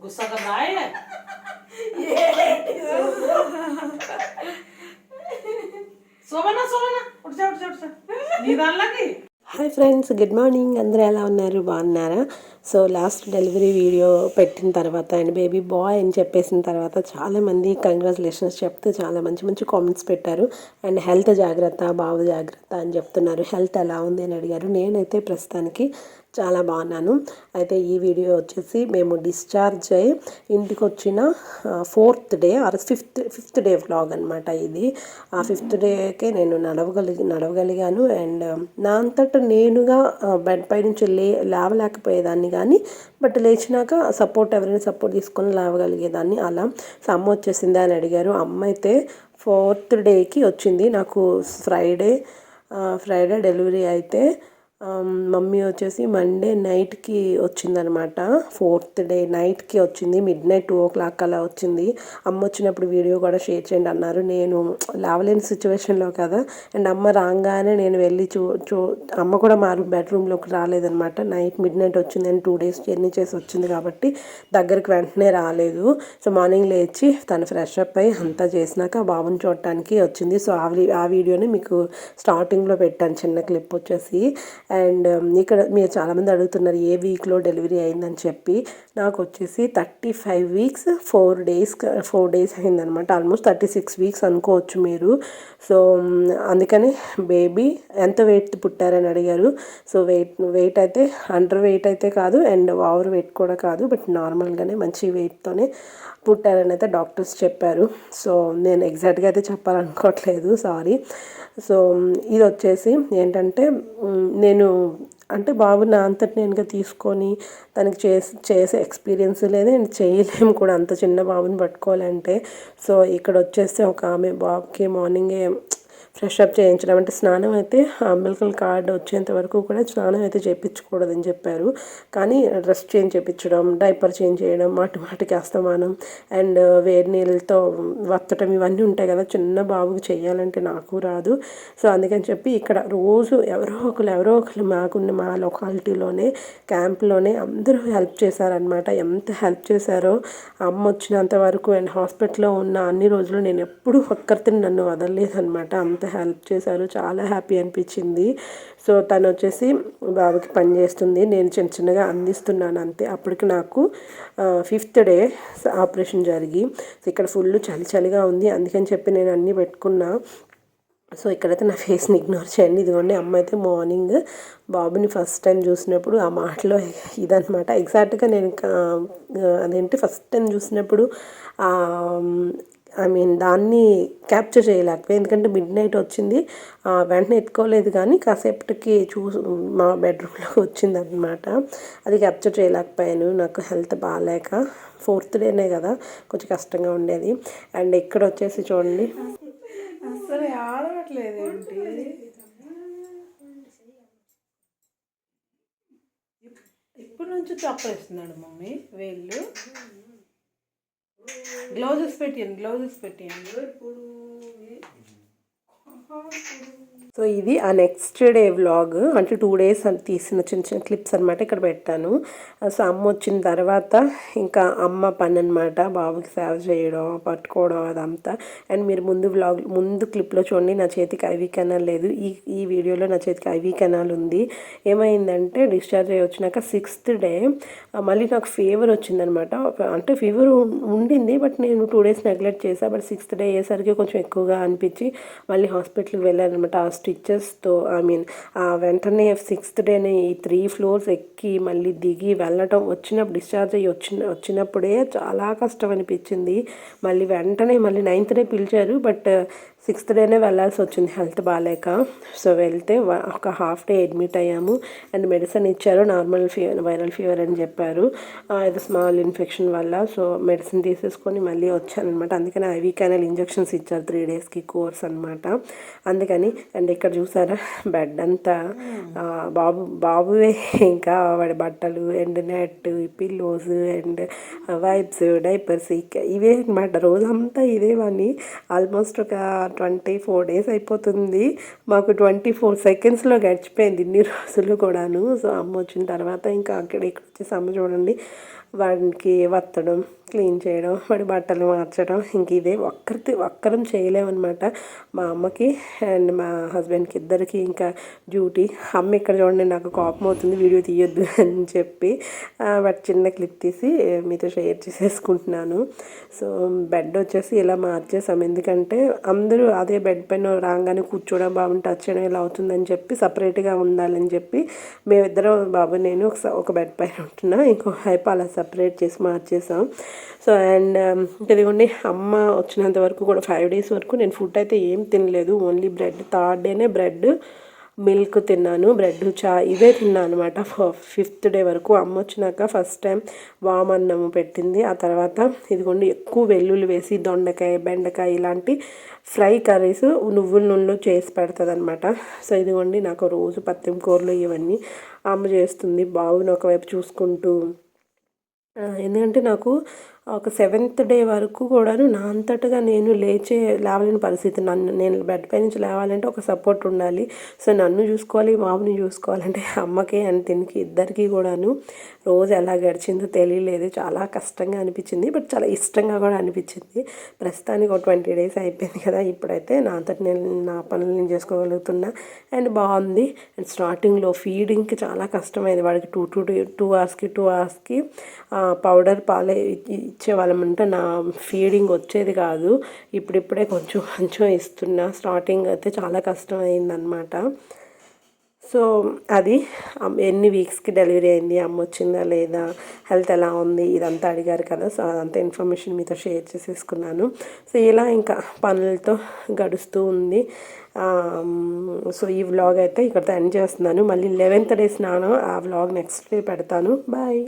गुस्सा कर रहा है सोना सोना उठ जा उठ जा उठ जा नींद आने लगी హాయ్ ఫ్రెండ్స్ గుడ్ మార్నింగ్ అందరూ ఎలా ఉన్నారు బాగున్నారా సో లాస్ట్ డెలివరీ వీడియో పెట్టిన తర్వాత అండ్ బేబీ బాయ్ అని చెప్పేసిన తర్వాత చాలామంది కంగ్రాచులేషన్స్ చెప్తూ చాలా మంచి మంచి కామెంట్స్ పెట్టారు అండ్ హెల్త్ జాగ్రత్త బాబు జాగ్రత్త అని చెప్తున్నారు హెల్త్ ఎలా ఉంది అని అడిగారు నేనైతే ప్రస్తుతానికి చాలా బాగున్నాను. అయితే ఈ వీడియో వచ్చేసి మేము డిశ్చార్జ్ అయ్యి ఇంటికి వచ్చిన fourth day or fifth fifth day vlog అనమాట ఇది. ఆ ఫిఫ్త్ డేకే నేను నడవగలిగి నడవగలిగాను. అండ్ నా అంతట నేనుగా బెడ్ పై నుంచి లే లేవలేకపోయేదాన్ని కానీ బట్ లేచినాక సపోర్ట్ ఎవరైనా సపోర్ట్ తీసుకొని లేవగలిగేదాన్ని అలా. సో అమ్మ వచ్చేసిందా అని అడిగారు. అమ్మ అయితే ఫోర్త్ డేకి వచ్చింది. నాకు ఫ్రైడే ఫ్రైడే డెలివరీ అయితే మమ్మీ వచ్చేసి మండే నైట్కి వచ్చిందనమాట. ఫోర్త్ డే నైట్కి వచ్చింది. Midnight two o'clock అలా వచ్చింది. అమ్మ వచ్చినప్పుడు వీడియో కూడా షేర్ చేయండి అన్నారు. నేను లేవలేని సిచ్యువేషన్లో కదా. అండ్ అమ్మ రాగానే నేను వెళ్ళి చూ చూ అమ్మ కూడా మా బెడ్రూమ్లోకి రాలేదనమాట. నైట్ మిడ్ నైట్ వచ్చింది అండ్ టూ డేస్ జర్నీ చేసి వచ్చింది కాబట్టి దగ్గరికి వెంటనే రాలేదు. సో మార్నింగ్ లేచి తను ఫ్రెష్ అప్ అయ్యి అంతా చేసినాక బాబుని చూడటానికి వచ్చింది. సో ఆ వీ- ఆ వీడియోని మీకు స్టార్టింగ్లో పెట్టాను. చిన్న క్లిప్ వచ్చేసి. అండ్ um, ఇక్కడ మీరు చాలామంది అడుగుతున్నారు ఏ వీక్లో డెలివరీ అయిందని చెప్పి. నాకు వచ్చేసి thirty five weeks four days four days అయిందనమాట. ఆల్మోస్ట్ థర్టీ సిక్స్ వీక్స్ అనుకోవచ్చు మీరు. సో um, అందుకని బేబీ ఎంత వెయిట్ పుట్టారని అడిగారు. సో వెయిట్ వెయిట్ అయితే అండర్ వెయిట్ అయితే కాదు అండ్ ఓవర్ వెయిట్ కూడా కాదు బట్ నార్మల్గానే మంచి వెయిట్తోనే పుట్టారని అయితే డాక్టర్స్ చెప్పారు. సో నేను ఎగ్జాక్ట్గా అయితే చెప్పాలనుకోవట్లేదు సారీ. సో um, ఇది వచ్చేసి ఏంటంటే నేను నేను అంటే బాబు నా అంతటి నేనుగా తీసుకొని తనకి చేసి చేసే ఎక్స్పీరియన్స్ లేదు నేను చేయలేము కూడా. అంత చిన్న బాబుని పట్టుకోవాలంటే. సో ఇక్కడ వచ్చేస్తే ఒక ఆమె బాబుకి మార్నింగే ఫ్రెష్ అప్ చేయించడం. అంటే స్నానం అయితే అంబిలికల్ కార్డ్ వచ్చేంత వరకు కూడా స్నానం అయితే చేయించకూడదని చెప్పారు. కానీ డ్రెస్ చేంజ్ చేయించడం డైపర్ చేంజ్ చేయడం మాటి మాటికి అస్తమానం అండ్ uh, వేడి నీళ్ళతో వత్తటం ఇవన్నీ ఉంటాయి కదా. చిన్న బాబుకి చేయాలంటే నాకు రాదు. సో అందుకని చెప్పి ఇక్కడ రోజు ఎవరో ఒకరు ఎవరో ఒకరు మాకున్న మా లొకాలిటీలోనే క్యాంప్లోనే అందరూ హెల్ప్ చేశారనమాట ఎంత హెల్ప్ చేశారో అమ్మ వచ్చినంత వరకు అండ్ హాస్పిటల్లో ఉన్న అన్ని రోజులు నేను ఎప్పుడూ ఒక్కరితో నన్ను వదలలేదనమాట అంత హెల్ప్ చేశారు. చాలా హ్యాపీ అనిపించింది. సో తను వచ్చేసి బాబుకి పని చేస్తుంది. నేను చిన్న చిన్నగా అందిస్తున్నాను అంతే. అప్పటికి నాకు ఫిఫ్త్ డే ఆపరేషన్ జరిగి సో ఇక్కడ ఫుల్ చలి చలిగా ఉంది. అందుకని చెప్పి నేను అన్నీ పెట్టుకున్నా. సో ఇక్కడైతే నా ఫేస్ని ఇగ్నోర్ చేయండి. ఇదిగోండి అమ్మ అయితే మార్నింగ్ బాబుని ఫస్ట్ టైం చూసినప్పుడు ఆ మాటలో ఇదనమాట ఎగ్జాక్ట్గా నేను అదేంటి? ఫస్ట్ టైం చూసినప్పుడు ఐ మీన్ దాన్ని క్యాప్చర్ చేయలేకపోయాయి ఎందుకంటే మిడ్ నైట్ వచ్చింది వెంటనే ఎత్తుకోలేదు కానీ కాసేపటికి చూసు మా బెడ్రూమ్లోకి వచ్చింది అనమాట అది క్యాప్చర్ చేయలేకపోయాను. నాకు హెల్త్ బాగాలేక ఫోర్త్ డేనే కదా కొంచెం కష్టంగా ఉండేది. అండ్ ఇక్కడ వచ్చేసి చూడండి. అసలు ఆడట్లేదు ఏంటి? ఇప్పటి నుంచి తప్పేస్తున్నాడు మమ్మీ వేళ్ళు? గ్లౌజెస్ పెట్టియండి గ్లౌజెస్ పెట్టియండి. సో ఇది ఆ నెక్స్ట్ డే వ్లాగ్ అంటే టూ డేస్ తీసిన చిన్న చిన్న క్లిప్స్ అనమాట ఇక్కడ పెట్టాను సో అమ్మ వచ్చిన తర్వాత ఇంకా అమ్మ పని అనమాట బాబుకి సేవ చేయడం పట్టుకోవడం అదంతా. అండ్ మీరు ముందు వ్లాగ్ ముందు క్లిప్లో చూడండి నా చేతికి ఐవీ కెనాల్ లేదు. ఈ ఈ వీడియోలో నా చేతికి ఐవీ కెనాల్ ఉంది. ఏమైందంటే డిశ్చార్జ్ అయ్యి వచ్చినాక సిక్స్త్ డే మళ్ళీ నాకు ఫీవర్ వచ్చిందనమాట అంటే ఫీవర్ ఉండింది బట్ నేను టూ డేస్ నెగ్లెక్ట్ చేశాను బట్ సిక్స్త్ డే అయ్యేసరికి కొంచెం ఎక్కువగా అనిపించి మళ్ళీ హాస్పిటల్కి వెళ్ళాను అనమాట స్టిచ్చెస్తో ఐ మీన్ ఆ వెంటనే సిక్స్త్ డేనే ఈ త్రీ ఫ్లోర్స్ ఎక్కి మళ్ళీ దిగి వెళ్ళటం వచ్చినప్పుడు డిశ్చార్జ్ అయ్యి వచ్చిన వచ్చినప్పుడే చాలా కష్టం అనిపించింది. మళ్ళీ వెంటనే మళ్ళీ నైన్త్ డే పిలిచారు. బట్ సిక్స్త్ డేనే వెళ్ళాల్సి వచ్చింది హెల్త్ బాగాలేక. సో వెళ్తే ఒక హాఫ్ డే అడ్మిట్ అయ్యాము. అండ్ మెడిసిన్ ఇచ్చారు. నార్మల్ ఫీవర్ వైరల్ ఫీవర్ అని చెప్పారు. ఇది స్మాల్ ఇన్ఫెక్షన్ వల్ల. సో మెడిసిన్ తీసేసుకొని మళ్ళీ వచ్చానమాట అందుకని ఐవీ క్యానల్ ఇంజెక్షన్స్ ఇచ్చారు త్రీ డేస్కి కోర్స్ అనమాట అందుకని అండ్ ఇక్కడ చూసారా? బెడ్ అంతా ఆ, బాబు బాబువే ఇంకా వాడి బట్టలు and net pillows and wipes diapers ఇవే అనమాట రోజంతా ఇదే వాడిని ఆల్మోస్ట్ ఒక ట్వంటీ ఫోర్ డేస్ అయిపోతుంది. మాకు ట్వంటీ ఫోర్ సెకండ్స్లో గడిచిపోయింది ఇన్ని రోజులు కూడాను. సో అమ్మ వచ్చిన తర్వాత ఇంకా అక్కడ ఇక్కడ వచ్చేసి అమ్మ చూడండి. వాడికి వత్తడం క్లీన్ చేయడం వాడి బట్టలు మార్చడం ఇంక ఇదే ఒక్కరిది ఒక్కరం చేయలేమన్నమాట. మా అమ్మకి అండ్ మా హస్బెండ్కి ఇద్దరికి ఇంకా డ్యూటీ. అమ్మ ఇక్కడ చూడండి నాకు కోపం అవుతుంది వీడియో తీయొద్దు అని చెప్పి బట్ చిన్న క్లిప్ తీసి మీతో షేర్ చేసేసుకుంటున్నాను. సో బెడ్ వచ్చేసి ఇలా మార్చేసాం. ఎందుకంటే అందరూ అదే బెడ్ పైన రాగానే కూర్చోవడం బాబుని టచ్ చేయడం ఇలా అవుతుందని చెప్పి సపరేట్గా ఉండాలని చెప్పి మేమిద్దరం బాబు నేను ఒక ఒక బెడ్ పైన ఉంటున్నా. ఇంకో హైప్ అలా సపరేట్ చేసి మార్చేసాం. సో అండ్ ఇదిగోండి అమ్మ వచ్చినంత వరకు కూడా ఫైవ్ డేస్ వరకు నేను ఫుడ్ అయితే ఏం తినలేదు. ఓన్లీ బ్రెడ్ థర్డ్ డేనే బ్రెడ్ మిల్క్ తిన్నాను. బ్రెడ్ చా ఇవే తిన్నాను అనమాట ఫిఫ్త్ డే వరకు అమ్మ వచ్చినాక ఫస్ట్ టైం వామ్ అన్నము పెట్టింది. ఆ తర్వాత ఇదిగోండి ఎక్కువ వెల్లుల్లి వేసి దొండకాయ బెండకాయ ఇలాంటి ఫ్రై కర్రీస్ నువ్వుల నూనెలో చేసి పెడుతుంది అనమాట సో ఇదిగోండి నాకు రోజు పత్తిమ కూరలు ఇవన్నీ అమ్మ చేస్తుంది. బావుని ఒకవైపు చూసుకుంటూ ఎందుకంటే నాకు ఒక సెవెంత్ డే వరకు కూడాను నా అంతటగా నేను లేచే లేవలేని పరిస్థితి. నన్ను నేను బెడ్ పై నుంచి లేవాలంటే ఒక సపోర్ట్ ఉండాలి. సో నన్ను చూసుకోవాలి బాబుని చూసుకోవాలంటే అమ్మకి అండ్ తినికి ఇద్దరికి కూడాను రోజు ఎలా గడిచిందో తెలియలేదు. చాలా కష్టంగా అనిపించింది. బట్ చాలా ఇష్టంగా కూడా అనిపించింది. ప్రస్తుతానికి ఒక ట్వంటీ డేస్ అయిపోయింది కదా. ఇప్పుడైతే నా అంతటి నేను నా పనులు నేను చేసుకోగలుగుతున్నా. అండ్ బాగుంది. అండ్ స్టార్టింగ్లో ఫీడింగ్కి చాలా కష్టమైంది. వాడికి టూ టూ టూ అవర్స్కి టూ అవర్స్కి పౌడర్ పాలే ఇచ్చేవాళ్ళమంటే నా ఫీడింగ్ వచ్చేది కాదు. ఇప్పుడిప్పుడే కొంచెం కొంచెం ఇస్తున్నా. స్టార్టింగ్ అయితే చాలా కష్టం అయిందనమాట సో అది ఎన్ని వీక్స్కి డెలివరీ అయింది? అమ్మ వచ్చిందా లేదా? హెల్త్ ఎలా ఉంది? ఇదంతా అడిగారు కదా. సో అదంతా ఇన్ఫర్మేషన్ మీతో షేర్ చేసేసుకున్నాను. సో ఇలా ఇంకా పనులతో గడుస్తూ ఉంది. సో ఈ వ్లాగ్ అయితే ఇక్కడితో ఎండ్ చేస్తున్నాను. మళ్ళీ లెవెన్త్ డే స్నానం ఆ వ్లాగ్ నెక్స్ట్ డే పెడతాను. బాయ్